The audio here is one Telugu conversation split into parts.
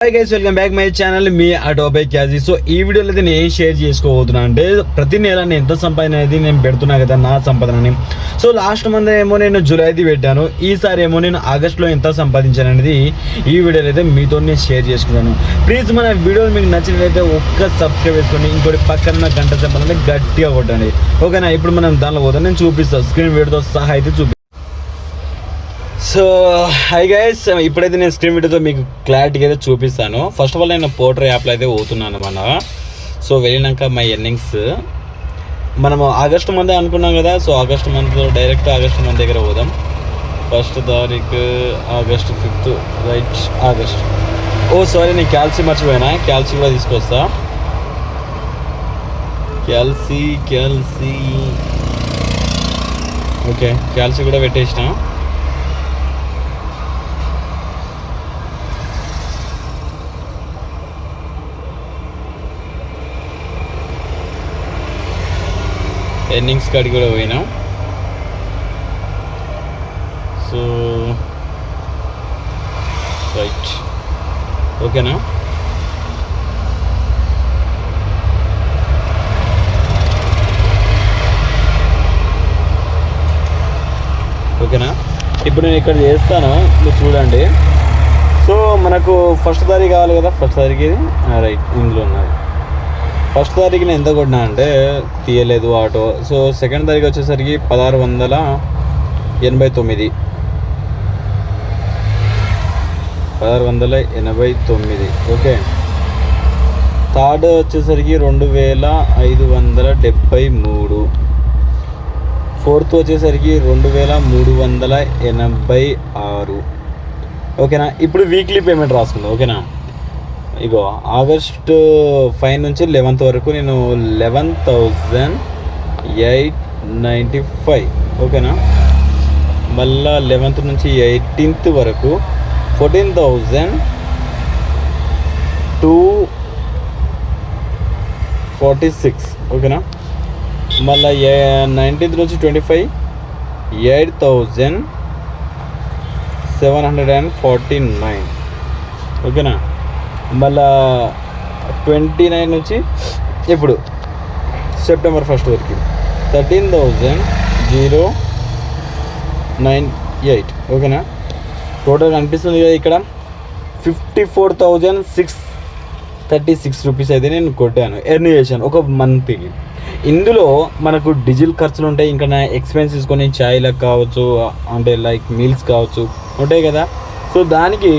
Hi guys welcome back my channel మీ ఆటోబై క్యాజీ సో ఈ వీడియోలో అయితే నేను ఏం షేర్ చేసుకోబోతున్నా అంటే ప్రతి నెల నేను ఎంత సంపాదన అనేది నేను పెడుతున్నా కదా నా సంపాదనని. సో లాస్ట్ మంత్ ఏమో నేను జూలైది పెట్టాను. ఈసారి ఏమో నేను ఆగస్ట్లో ఎంత సంపాదించాను అనేది ఈ వీడియోలో అయితే మీతో నేను షేర్ చేసుకున్నాను ప్లీజ్ మన వీడియోలు మీకు నచ్చినట్లయితే ఒక్క సబ్స్క్రైబ్ చేసుకోండి ఇంకోటి పక్కన గంట సంపాదన గట్టిగా కొట్టండి. ఓకేనా ఇప్పుడు మనం దానిలో పోతాం నేను చూపిస్తాను స్క్రీన్ వీడియోతో సహా అయితే చూపి సో హై గైస్ ఇప్పుడైతే నేను స్క్రీన్ వీడియోతో మీకు క్లారిటీగా అయితే చూపిస్తాను. ఫస్ట్ ఆఫ్ ఆల్ నేను పోటర్ యాప్లో అయితే పోతున్నాను మన సో వెళ్ళినాక మై ఎర్నింగ్స్ మనము ఆగస్ట్ మంత్ అనుకున్నాం కదా so August month direct August month దగ్గర పోదాం. ఫస్ట్ తారీఖు August fifth right August. Oh sorry నేను క్యాల్సీ మర్చిపోయినా. క్యాల్సీ కూడా తీసుకొస్తా. క్యాల్సీ క్యాల్సీ ఓకే క్యాల్సీ కూడా పెట్టేసినా. ఎర్నింగ్స్ కాడికి కూడా పోయినాం. సో రైట్ ఓకేనా ఓకేనా ఇప్పుడు నేను ఇక్కడ చేస్తాను? మీరు చూడండి. సో మనకు ఫస్ట్ దారి కావాలి కదా? ఫస్ట్ దారికి ఇది? Ah, రైట్ ఇందులో ఉన్నది. ఫస్ట్ తారీఖు నేను ఎంత కొట్టినా అంటే తీయలేదు ఆటో. సో సెకండ్ తారీఖు వచ్చేసరికి పదహారు వందల ఎనభై తొమ్మిది. పదహారు వందల ఎనభై తొమ్మిది. ఓకే. థర్డ్ వచ్చేసరికి రెండు వేల ఐదు వందల డెబ్బై మూడు. ఫోర్త్ వచ్చేసరికి రెండు వేల మూడు వందల ఎనభై ఆరు. ఓకేనా? ఇప్పుడు వీక్లీ పేమెంట్ రాసుకుందాం. ఓకేనా? ఇగో ఆగస్ట్ ఫైవ్ నుంచి లెవెన్త్ వరకు నేను eleven thousand eight ninety five ఓకేనా? మళ్ళా లెవెన్త్ నుంచి ఎయిటీన్త్ వరకు fourteen thousand two forty six ఓకేనా? మళ్ళీ నైన్టీన్త్ నుంచి twenty five eight thousand seven hundred and forty nine ఓకేనా? మళ్ళా ట్వంటీ నైన్ నుంచి ఇప్పుడు సెప్టెంబర్ ఫస్ట్ వరకు. Thirteen thousand zero nine eight. ఓకేనా? టోటల్ కనిపిస్తుంది కదా ఇక్కడ. Fifty four thousand six thirty six rupees అయితే నేను కొట్టాను. ఎర్న్ చేశాను ఒక మంత్కి ఇందులో మనకు డీజిల్ ఖర్చులు ఉంటాయి. ఇంకా నా ఎక్స్పెన్సెస్ కొన్ని ఛాయ్లకు కావచ్చు అంటే లైక్ మీల్స్ కావచ్చు ఉంటాయి కదా. సో దానికి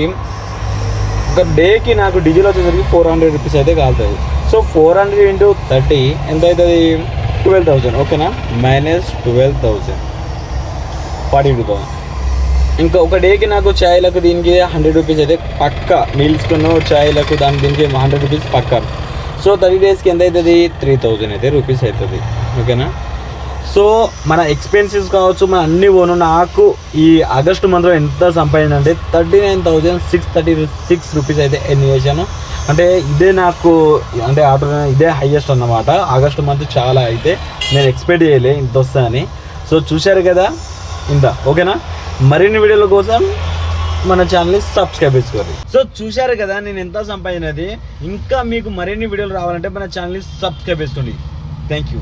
ఒక డేకి నాకు డీజిల్ వచ్చేసరికి ఫోర్ హండ్రెడ్ రూపీస్ అయితే కాలుతుంది so four hundred into thirty ఎంత అవుతుంది? ట్వెల్వ్ థౌజండ్ ఓకేనా? Minus twelve thousand forty two thousand ఇంకా ఒక డేకి నాకు ఛాయ్లకు దీనికి హండ్రెడ్ రూపీస్ అయితే పక్క. మీల్స్కును ఛాయ్లకు దాని దీనికి హండ్రెడ్ రూపీస్ పక్క. సో థర్టీ డేస్కి ఎంత అవుతుంది? త్రీ థౌజండ్ అయితే రూపీస్ అవుతుంది. ఓకేనా? సో మన ఎక్స్పెన్సెస్ కావచ్చు మన అన్ని పోను నాకు ఈ ఆగస్టు మంత్లో ఎంత సంపాదించిన అంటే thirty nine thousand six thirty six rupees అయితే ఎన్ని చేశాను. అంటే ఇదే నాకు అంటే ఆటో ఇదే హైయెస్ట్ అన్నమాట. ఆగస్టు మంత్ చాలా అయితే నేను ఎక్స్పెక్ట్ చేయలే ఇంత వస్తాయని సో చూశారు కదా ఇంత ఓకేనా? మరిన్ని వీడియోల కోసం మన ఛానల్ని సబ్స్క్రైబ్ చేసుకోండి. సో చూశారు కదా నేను ఎంత సంపాదించినది. ఇంకా మీకు మరిన్ని వీడియోలు రావాలంటే మన ఛానల్ని సబ్స్క్రైబ్ చేసుకోండి. Thank you